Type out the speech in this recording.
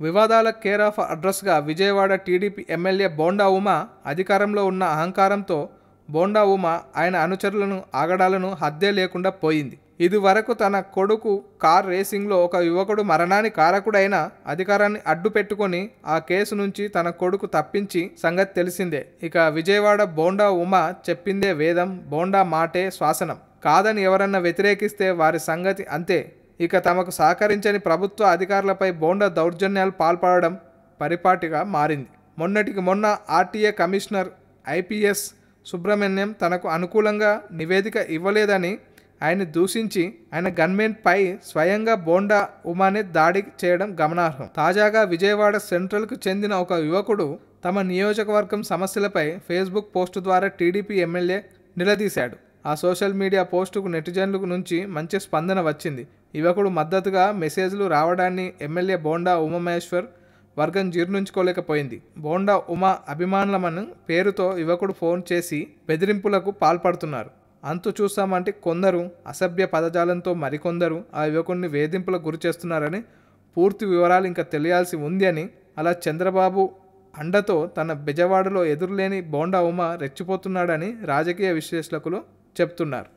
వివాదాల care of అడ్రస్గా Vijayawada TDP MLA Bonda Uma అధికారంలో ఉన్న అహంకారంతో బోండా ఉమా ఆయన అనుచరులను ఆగడాలను హద్దే లేకుండా పోయింది. ఇదివరకు తన కొడుకు కార్ రేసింగ్లో ఒక యువకుడు మరణాని కారకుడైన అధికారాన్ని అడ్డు పెట్టుకొని ఆ కేసు నుంచి తన కొడుకు తప్పించి సంగతి తెలిసిందే. ఇక విజయవాడ బోండా ఉమా చెప్పిందే వేదం బోండా మాటే శ్వాసనం. కాదని ఎవరన్నా వ్యతిరేకిస్తే వారి సంగతి అంతే. ఇక తమకు సహకరించని ప్రభుత్వ అధికారులపై బోండా దౌర్జన్యాలు పాల్పడడం పరిపాటిగా మారింది. మొన్నటికి మొన్న ఆర్టీఏ కమిషనర్ ఐపీఎస్ సుబ్రహ్మణ్యం తనకు అనుకూలంగా నివేదిక ఇవ్వలేదని ఆయన దూషించి ఆయన గన్మెన్పై స్వయంగా బోండా ఉమానే దాడి చేయడం గమనార్హం. తాజాగా విజయవాడ సెంట్రల్కు చెందిన ఒక యువకుడు తమ నియోజకవర్గం సమస్యలపై ఫేస్బుక్ పోస్టు ద్వారా టీడీపీ ఎమ్మెల్యే నిలదీశాడు. ఆ సోషల్ మీడియా పోస్టుకు నెటిజన్ల నుంచి మంచి స్పందన వచ్చింది. యువకుడు మద్దతుగా మెసేజ్లు రావడాన్ని ఎమ్మెల్యే బోండా ఉమామహేశ్వర్ వర్గం జీర్ణించుకోలేకపోయింది. బోండా ఉమా అభిమానులమని పేరుతో యువకుడు ఫోన్ చేసి బెదిరింపులకు పాల్పడుతున్నారు. అంతు చూస్తామంటే కొందరు అసభ్య పదజాలంతో మరికొందరు ఆ యువకుడిని వేధింపులకు గురి చేస్తున్నారని పూర్తి వివరాలు ఇంకా తెలియాల్సి ఉంది అని అలా చంద్రబాబు అండతో తన బెజవాడలో ఎదురులేని బోండా ఉమా రెచ్చిపోతున్నాడని రాజకీయ విశ్లేషకులు చెప్తున్నారు.